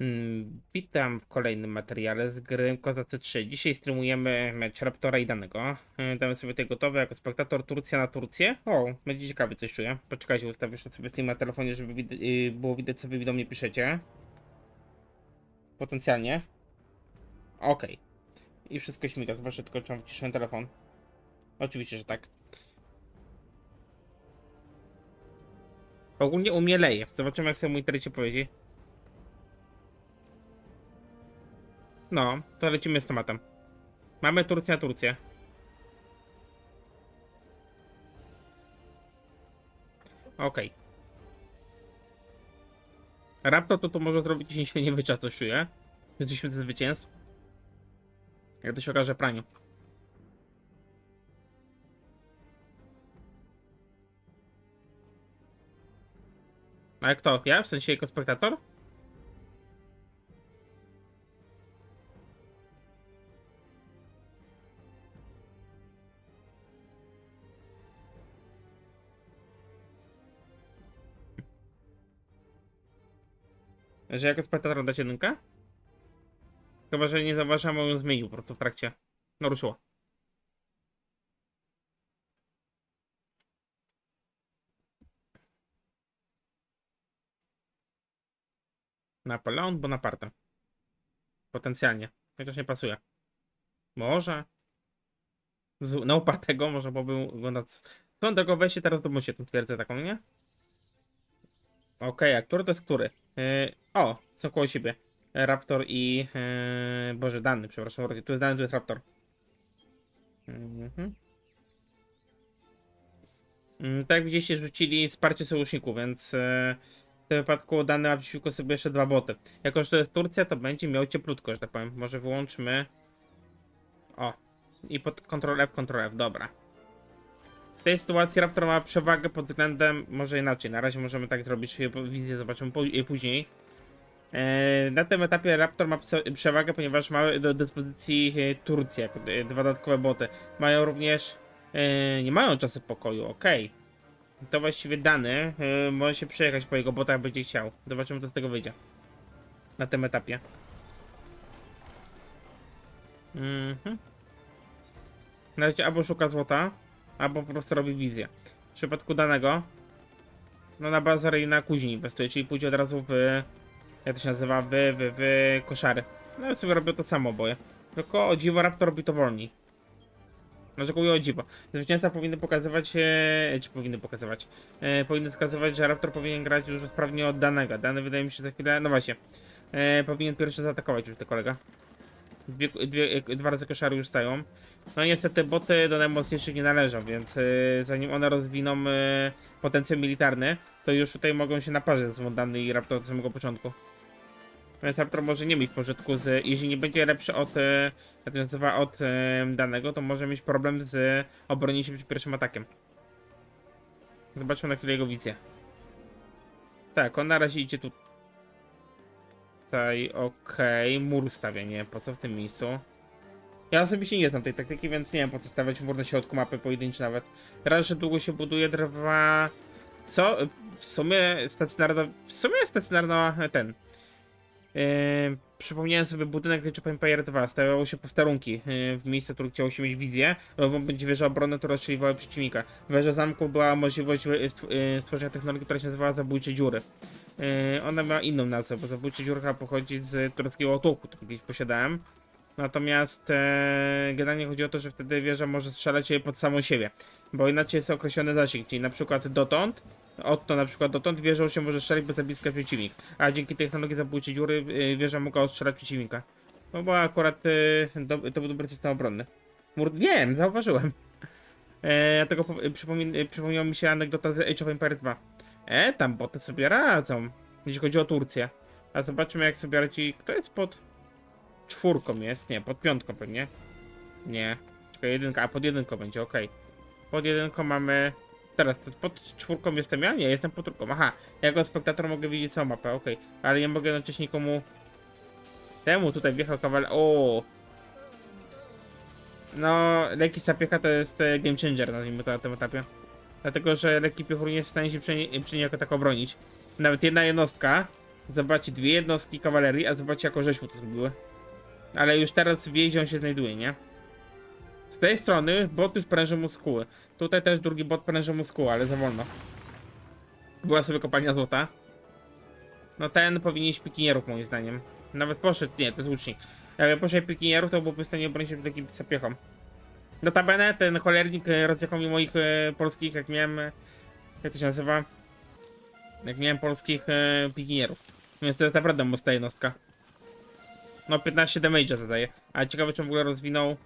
Mm, Witam w kolejnym materiale z gry Kozacy 3. Dzisiaj streamujemy mecz Raptora i danego. Y, Damy sobie tutaj gotowe jako spektator Turcja na Turcję. O, będzie ciekawie coś czuję. Poczekajcie, ustawię jeszcze sobie stream na telefonie, żeby wid- y, było widać co wy do mnie piszecie. Potencjalnie. Okej. I wszystko śmiga, zobaczę tylko czy mam wciszony telefon. Oczywiście, że tak. Ogólnie u mnie leje. Zobaczymy jak sobie mój internecie powiedzie. No, to lecimy z tematem. Mamy Turcję na Turcję. Okej. Raptor to to może zrobić, jeśli nie wycza, czuję. Jesteśmy ze zwycięstw. Jak to się okaże praniu. Jak to? Ja? W sensie jako spektator? Że jako spektator dać jedynkę? Chyba, że nie zauważam, bo ją zmienił po prostu w trakcie. No ruszyło. Napoleon Bonaparte. Potencjalnie. Chociaż nie pasuje. Może. Z, na upartego może byłoby wyglądać. Swoją drogą weźcie teraz do się tą twierdzę taką, nie? Okej, a który to jest który? Yy, o, są koło siebie. Raptor i... Yy, Boże, Dany, przepraszam. Tu jest Dany, tu jest Raptor. Mhm. Mm, Tak jak widzieliście, rzucili wsparcie sojuszników, więc e, w tym wypadku dany ma przeciwko sobie jeszcze dwa boty. Jako, że to jest Turcja, to będzie miał cieplutko, że tak powiem. Może wyłączmy... O. I pod Ctrl F, Ctrl F, dobra. W tej sytuacji Raptor ma przewagę pod względem... Może inaczej, na razie możemy tak zrobić, wizję zobaczymy pó- później. E, Na tym etapie Raptor ma przewagę, ponieważ ma do dyspozycji e, Turcję, e, dwa dodatkowe boty. Mają również... Nie mają czasu pokoju, okej. To właściwie dany. Może się przejechać po jego botach, będzie chciał. Zobaczymy, co z tego wyjdzie. Na tym etapie. Mhm. Albo szuka złota, albo po prostu robi wizję. W przypadku danego, no na bazar i na kuźni inwestuje, czyli pójdzie od razu w jak to się nazywa, w, w, w koszary. No i sobie robią to samo oboje. Tylko o dziwo Raptor robi to wolniej. Dlaczego mówię o dziwo? Zwycięzca powinny pokazywać, e, czy powinny pokazywać, e, powinny wskazywać, że Raptor powinien grać już sprawnie od danego. Dany wydaje mi się za chwilę, no właśnie, e, powinien pierwszy zaatakować już ten kolega. Dwie, dwie, dwa razy koszary już stają. No niestety boty do najmocniejszych nie należą, więc e, zanim one rozwiną e, potencjał militarny, to już tutaj mogą się naparzyć z Dany i Raptor od samego początku. Więc Raptor może nie mieć pożytku z. Jeśli nie będzie lepszy od. e, Jak nazywa od danego, to może mieć problem z obronieniem się przed pierwszym atakiem. Zobaczmy na chwilę jego wizję. Tak, on na razie idzie tu. Tutaj, okej, mur stawia, nie po co w tym miejscu. Ja osobiście nie znam tej taktyki, więc nie wiem po co stawiać mur na środku mapy pojedynczy nawet. Raz, że długo się buduje, drwa. Co? W sumie stacjonarna. W sumie stacjonarna ten. Przypomniałem sobie budynek The of Empire 2. Stawiało się posterunki yy, w miejsce, które chciało się mieć wizję. Nową będzie wieża obrony, która ostrzeliwała przeciwnika. Wieża zamku była możliwość yy, stworzenia technologii, która się nazywała zabójcze dziury. Yy, ona ma inną nazwę, bo zabójcze dziury chyba pochodzi z tureckiego otułku, który kiedyś posiadałem. Natomiast e, generalnie chodzi o to, że wtedy wieża może strzelać się pod samą siebie. Bo inaczej jest określony zasięg, czyli na przykład dotąd, Otto na przykład dotąd wieżą się może strzelić bez bliska przeciwnik. A dzięki technologii zabójczej dziury y, wieża mogła ostrzelać przeciwnika. No bo akurat y, do, to był dobry system obronny. Mur... Wiem, zauważyłem. E, y, przypomin, przypomniała mi się anegdota z Age of Empire 2. E, tam boty sobie radzą. Jeśli chodzi o Turcję. A zobaczymy jak sobie radzi. Kto jest pod czwórką jest? Nie, pod piątką pewnie. Nie. Czekaj, jedynka, a pod jedynką będzie, okej. Pod jedynką mamy Teraz pod czwórką jestem ja? Nie, jestem pod trójką. Aha, ja jako spektator mogę widzieć całą mapę, okej. Ale nie mogę jednocześnie nikomu... Temu tutaj wjechał kawale... O. No, leki sapiecha to jest e, game changer, nazwijmy to na tym etapie. Dlatego, że leki piechoru nie jest w stanie się przy, niej- przy niej jako tak obronić. Nawet jedna jednostka Zobaczcie, dwie jednostki kawalerii, a zobaczcie jako żeśmy to zrobiły. Ale już teraz wie, gdzie on się znajduje, nie? Tej strony bot już pręży muskuły. Tutaj też drugi bot pręży muskuły, ale za wolno. Była sobie kopalnia złota. No ten powinien iść pikinierów moim zdaniem. Nawet poszedł, nie, to jest łucznik. Jakby poszedł pikinierów, to byłby w stanie obronić się takim sapiechom. Notabene ten cholernik e, rozjechał mi moich e, polskich, jak miałem... e, Jak to się nazywa? Jak miałem polskich e, pikinierów. Więc to jest naprawdę mocna jednostka. No 15 damage'a zadaje. Ale ciekawe czy w ogóle rozwinął...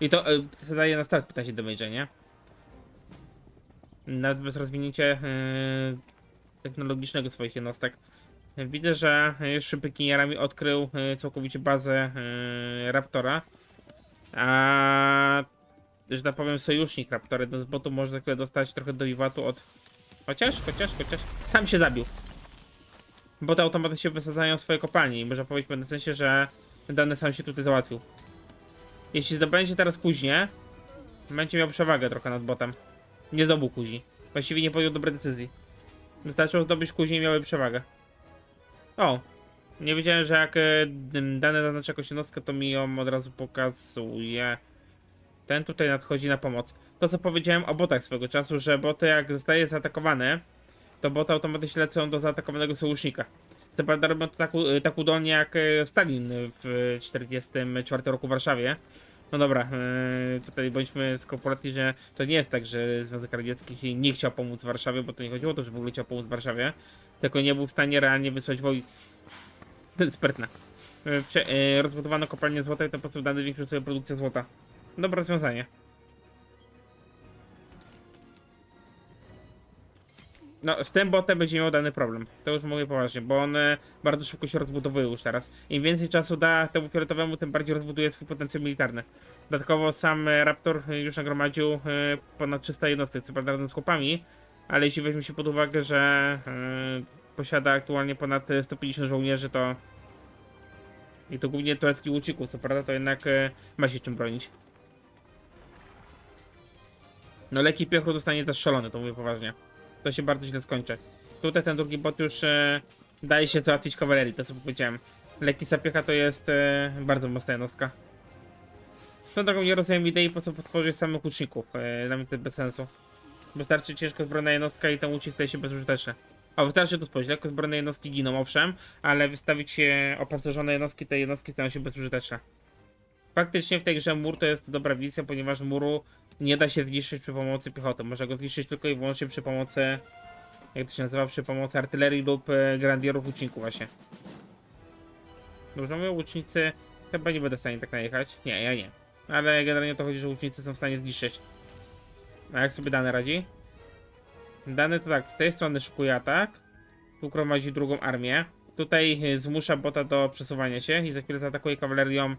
I to e, zadaje na start 15 damage'a, nie? Nawet bez rozwinięcia e, technologicznego swoich jednostek. Widzę, że już szybkiniarami odkrył e, całkowicie bazę e, Raptora. A że tak powiem sojusznik Raptora, jeden z botów może chwilę dostać trochę do wiwatu od... Chociaż, chociaż, chociaż... Sam się zabił. Boty automatycznie wysadzają swoje kopalnie i można powiedzieć w pewnym sensie, że dany sam się tutaj załatwił. Jeśli zdobędzie teraz kuźnię, będzie miał przewagę trochę nad botem. Nie zdobył kuźni. Właściwie nie podjął dobrej decyzji. Wystarczyło zdobyć kuźnię i miały przewagę. O! Nie wiedziałem, że jak e, dane zaznacza jakąś jednostkę, to mi ją od razu pokazuje. Ten tutaj nadchodzi na pomoc. To co powiedziałem o botach swego czasu, że boty jak zostaje zaatakowany, to boty automatycznie lecą do zaatakowanego sojusznika. Co prawda robią to tak, tak udolnie jak e, Stalin w 1944 roku w Warszawie. No dobra, e, tutaj bądźmy skrupulatni, że to nie jest tak, że Związek Radziecki nie chciał pomóc Warszawie, bo to nie chodziło o to, że w ogóle chciał pomóc Warszawie, tylko nie był w stanie realnie wysłać wojsk. Sprytne. E, Prze- rozbudowano kopalnię złota i ten sposób dany zwiększył sobie produkcję złota. Dobre rozwiązanie. No, z tym botem będzie miał dany problem. To już mówię poważnie, bo on bardzo szybko się rozbudowuje już teraz. Im więcej czasu da temu fioletowemu, tym bardziej rozbuduje swój potencjał militarny. Dodatkowo sam Raptor już nagromadził e, ponad 300 jednostek, co prawda z chłopami, ale jeśli weźmie się pod uwagę, że e, posiada aktualnie ponad e, 150 żołnierzy, to i to głównie tureckich łuczników, co prawda, to jednak e, ma się czym bronić. No leki piechru dostanie też szalony, to mówię poważnie. To się bardzo źle skończy. Tutaj ten drugi bot już e, daje się załatwić kawalerii, to co powiedziałem. Leki sapiecha to jest e, bardzo mocna jednostka. Tą drogą nie rozumiem idei, po co podtworzyć samych łuczników. E, dla mnie to bez sensu. Wystarczy ciężko zbrojna jednostka i ten łucznik staje się bezużyteczny. O, wystarczy to spojrzeć. Lekko zbrojne jednostki giną, owszem, ale wystawić e, opancerzone jednostki, te jednostki stają się bezużyteczne. Faktycznie w tej grze mur to jest dobra wizja, ponieważ muru nie da się zniszczyć przy pomocy piechoty. Można go zniszczyć tylko i wyłącznie przy pomocy, jak to się nazywa, przy pomocy artylerii lub e, grandierów łuczników właśnie. Dobrze, mówię, łucznicy chyba nie będę w stanie tak najechać. Nie, ja nie. Ale generalnie o to chodzi, że łucznicy są w stanie zniszczyć. A jak sobie dane radzi? Dany to tak, z tej strony szykuje atak. Tu gromadzi drugą armię. Tutaj e, zmusza bota do przesuwania się i za chwilę zaatakuje kawalerią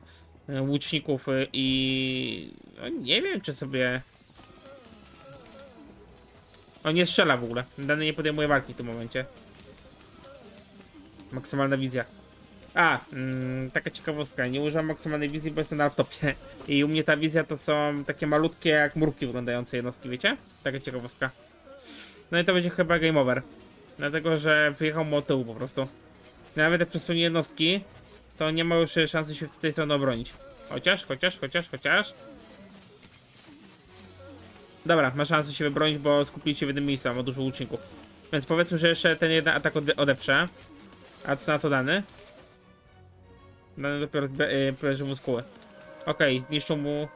łuczników e, i... No, nie wiem, czy sobie... On nie strzela w ogóle. Dany nie podejmuje walki w tym momencie. Maksymalna wizja. A, mm, taka ciekawostka. Nie używam maksymalnej wizji, bo jestem na laptopie. I u mnie ta wizja to są takie malutkie jak mrówki wyglądające jednostki, wiecie? Taka ciekawostka. No i to będzie chyba game over. Dlatego, że wyjechał mu od tyłu po prostu. Nawet jak przesunie jednostki, to nie ma już szansy się z tej strony obronić. Chociaż, chociaż, chociaż, chociaż. Dobra, ma szansę się wybronić, bo skupili się w jednym miejscu, ma dużo łuczników. Więc powiedzmy, że jeszcze ten jeden atak ode odeprze. A co na to dany? Dany dopiero pręży muskuły. Okej, zniszczył mu...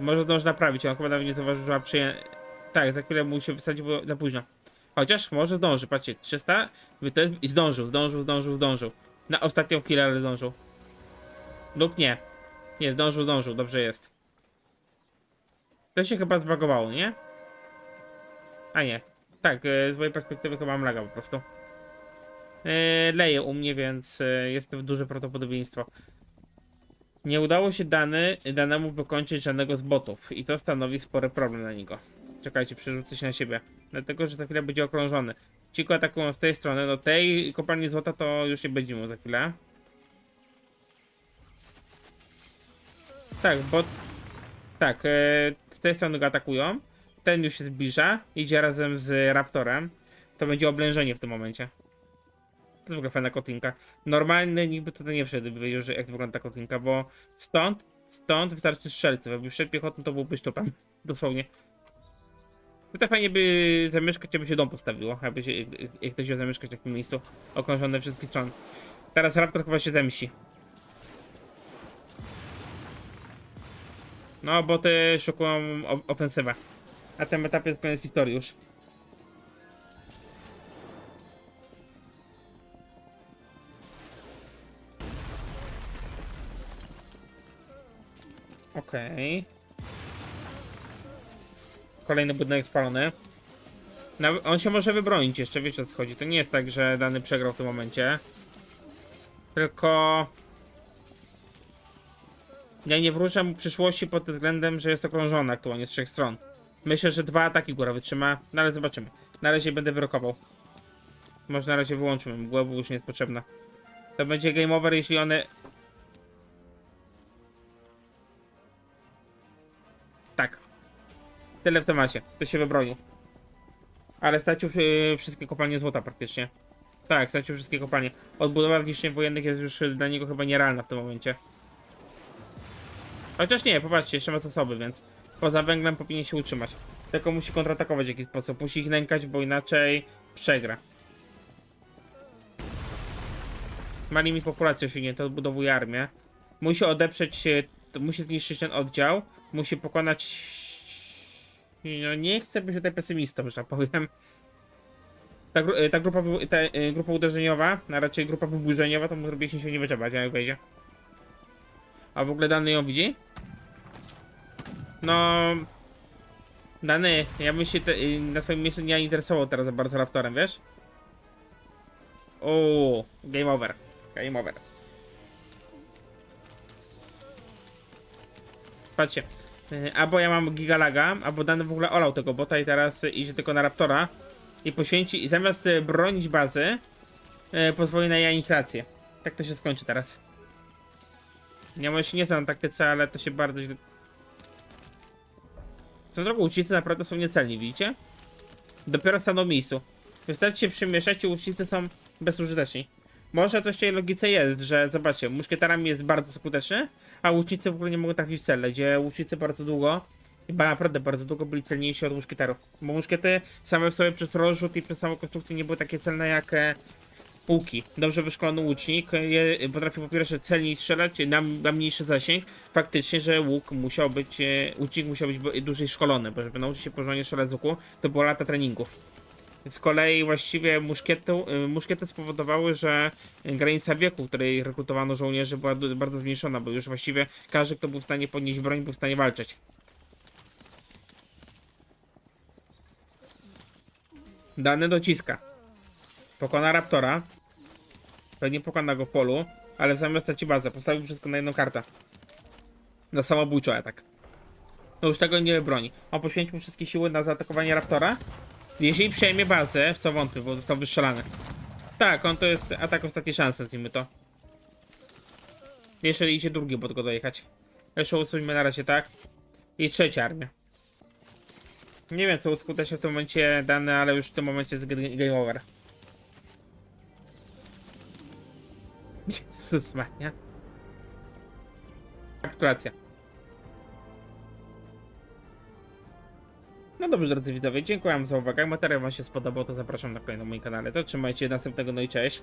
Może zdąży naprawić, on chyba nawet nie zauważył, że przyję... Tak, za chwilę mu się wysadził, bo za późno. Chociaż może zdąży, patrzcie, 300 to jest... i zdążył, zdążył, zdążył, zdążył. Na ostatnią chwilę, ale zdążył. Lub nie. Nie, zdążył, zdążył, dobrze jest. To się chyba zbagowało, nie? A nie. Tak, e, z mojej perspektywy chyba mam po prostu. E, leje u mnie, więc e, jest to duże prawdopodobieństwo. Nie udało się dany, danemu wykończyć żadnego z botów i to stanowi spory problem dla niego. Czekajcie, przerzucę się na siebie. Dlatego, że za chwilę będzie okrążony. Ci go atakują z tej strony, no tej kopalni złota to już nie będzie mu za chwilę. Tak, bo... Tak, e, z tej strony go atakują. Ten już się zbliża, idzie razem z Raptorem. To będzie oblężenie w tym momencie. jest w ogóle fajna kotlinka. Normalny nikt by tutaj nie wszedł, by wiedział, że jak wygląda ta kotlinka, bo stąd, stąd wystarczy strzelców. Jakby wszedł piechotą, to byłbyś topem. Dosłownie. Tutaj fajnie by zamieszkać, jakby się dom postawiło, jakby się, jak- ktoś chciał zamieszkać w takim miejscu, okrążone wszystkich stron. Teraz Raptor chyba się zemści. No, bo ty szukują o- ofensywę. Na tym etapie jest koniec historii już. Okej. Kolejny budynek spalony. On się może wybronić jeszcze, wiecie o co chodzi. To nie jest tak, że dany przegrał w tym momencie. Tylko... Ja nie wróżę przyszłości pod tym względem, że jest okrążony aktualnie z trzech stron. Myślę, że dwa ataki góra wytrzyma, no ale zobaczymy. Na razie będę wyrokował. Może na razie wyłączymy mgłę, bo już nie jest potrzebna. To będzie game over, jeśli one... Tak. Tyle w temacie. To się wybronił. Ale stracił y, wszystkie kopalnie złota praktycznie. Tak, stracił wszystkie kopalnie. Odbudowa zniszczeń wojennych jest już dla niego chyba nierealna w tym momencie. Chociaż nie, popatrzcie, jeszcze ma zasoby, więc poza węglem powinien się utrzymać. Tylko musi kontratakować w jakiś sposób. Musi ich nękać, bo inaczej przegra. Ma limit populacji osiągnięty, odbudowuje armię. Musi odeprzeć, to musi zniszczyć ten oddział. Musi pokonać... No nie chcę być tutaj pesymistą, że tak powiem. Ta, ta, grupa, ta e, grupa uderzeniowa, a raczej grupa wyburzeniowa, to mu zrobi się nie wyczerpać, jak wejdzie. A w ogóle dany ją widzi? No... Dany, ja bym się te, na swoim miejscu nie interesował teraz za bardzo Raptorem, wiesz? O, game over. Game over. Patrzcie. y, Albo ja mam gigalaga, albo dany w ogóle olał tego bota i teraz idzie tylko na Raptora i poświęci, i zamiast y, bronić bazy, y, pozwoli na jej anichilację. Tak to się skończy teraz. Ja może się nie znam na taktyce, ale to się bardzo źle... Są drogą łucznicy naprawdę są niecelni, widzicie? Dopiero staną w miejscu. Wystarczy się przymieszać i łucznicy są bezużyteczni. Może coś w tej logice jest, że zobaczcie, muszkietarami jest bardzo skuteczny, a łucznicy w ogóle nie mogą trafić w cele, gdzie łucznicy bardzo długo, chyba naprawdę bardzo długo byli celniejsi od muszkieterów. Bo muszkiety same w sobie przez rozrzut i przez samą konstrukcję nie były takie celne jak e, łuki. Dobrze wyszkolony łucznik je, potrafił po pierwsze celniej strzelać na, na mniejszy zasięg. Faktycznie, że łuk musiał być, e, łucznik musiał być b- dłużej szkolony, bo żeby nauczyć się porządnie strzelać z łuku, to było lata treningów. Z kolei właściwie muszkiety, y, muszkiety spowodowały, że granica wieku, w której rekrutowano żołnierzy była bardzo zmniejszona, bo już właściwie każdy, kto był w stanie podnieść broń, był w stanie walczyć. Dany dociska. Pokona Raptora. Pewnie pokona go w polu, ale w zamian bazę. Postawił wszystko na jedną kartę. Na samobójczy atak. No już tego nie broni. On poświęcił wszystkie siły na zaatakowanie Raptora. Jeżeli przejmie bazę, w co wątpię, bo został wystrzelany. Tak, on to jest atak ostatniej szansy, nazwijmy to. Jeszcze idzie drugi bot go dojechać. Jeszcze usuńmy na razie, tak? I trzecia armia. Nie wiem, co uskutecznie w tym momencie dane, ale już w tym momencie jest game over. Jezus Maria. Kapitulacja. No dobrze, drodzy widzowie, dziękuję za uwagę. Materiał wam się spodobał, to zapraszam na kolejny mój kanale. To trzymajcie następnego, no i cześć.